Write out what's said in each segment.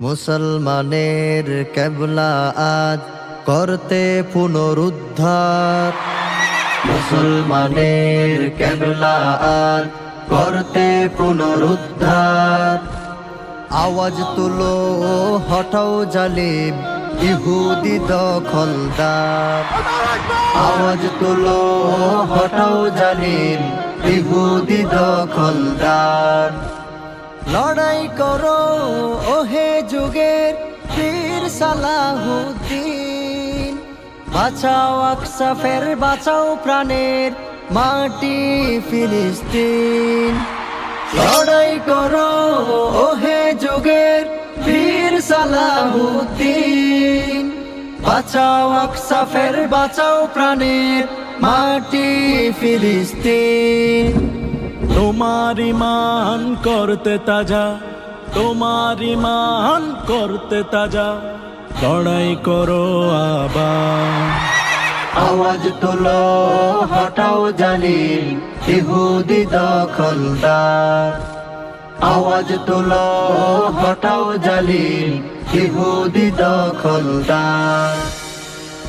মুসলমানের কেবলা আজ করতে পুনরুদ্ধার। মুসলমানের কেবলা আজ করতে পুনরুদ্ধার। আওয়াজ তুলো হটাও জালিম, ইহুদি দখলদার। আওয়াজ তুলো, হঠাও জালিম, ইহুদি দখলদার। লড়াই করো, ওহে যুগের পীর সালাহুদ্দিন। বাঁচাও আকসাফের, বাঁচাও প্রাণের মাটি ফিলিস্তিন। লড়াই করো, ওহে যুগের বীর সালাহুদ্দিন। বাঁচাও আকসাফের, বাঁচাও প্রাণের মাটি ফিলিস্তিন। তোমার ইমান করতে তাজা তোমার ইমান করতে তাজা। লড়াই করো আবার আওয়াজ তুলো হটাও জালিম ইহুদি দখলদার। আওয়াজ তুলো হটাও জালিম ইহুদি দখলদার।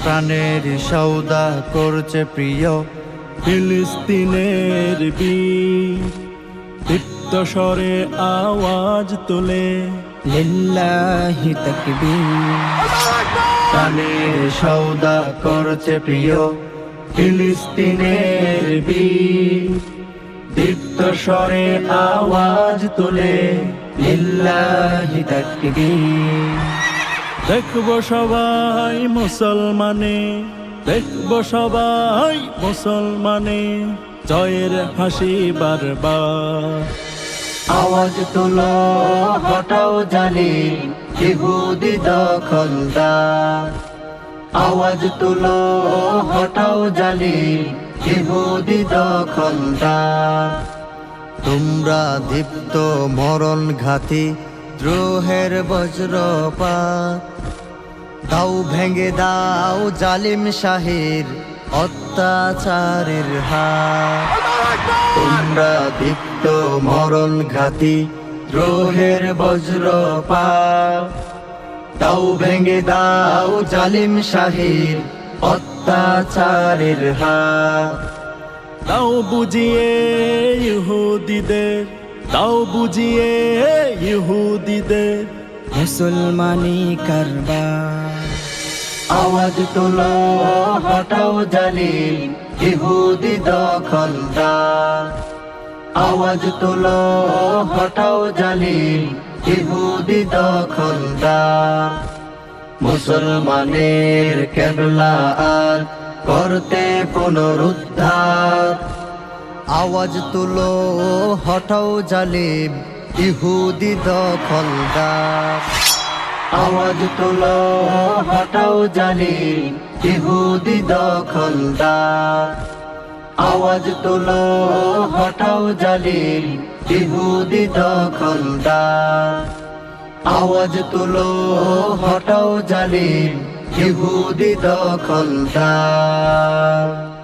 প্রাণের সৌদা করছে প্রিয় ফিলিস্তিনের বীর। আওয়াজ তোলে, লিল্লাহি তাকবীর। সৌদা করছে প্রিয় ফিলিস্তিনের বীর। আওয়াজ তোলে, লিল্লাহি তাকবীর। দেখব সবাই মুসলমানে। দেখব সবাই মুসলমানে, জয়ের হাসি বারবার। আওয়াজ তুলো, হটাও জালিম ইহুদি দখলদার। আওয়াজ তুলো, হটাও জালিম ইহুদি দখলদার। তোমরা দীপ্ত মরণ ঘাতি দ্রোহের বজ্রপাত। দাও ভেঙে দাও জালিম শাহির অত্যাচারের হাত তোমরা দীপ্ত মরণ ঘাতি দ্রোহের বজ্রপাত দাও ভেঙে দাও জালিম শাহির অত্যাচারের হাত তাও বুঝিয়ে ইহুদিদের তাও বুঝিয়ে ইহুদিদের। মুসলমানি কারবার। আওয়াজ তুলো, হটাও জালিম, ইহুদি দখলদার। আওয়াজ তুলো, হটাও জালিম, ইহুদি দখলদার। মুসলমানের কেবলা আর করতে পুনরুদ্ধার। আওয়াজ তুলো, হটাও জালিম ইহুদি দখলদার। আওয়াজ তুলো, হটাও জালিম ইহুদি দখলদার। আওয়াজ তুলো, হটাও জালিম ইহুদি দখলদার। আওয়াজ তুলো, হটাও জালিম ইহুদি দখলদার।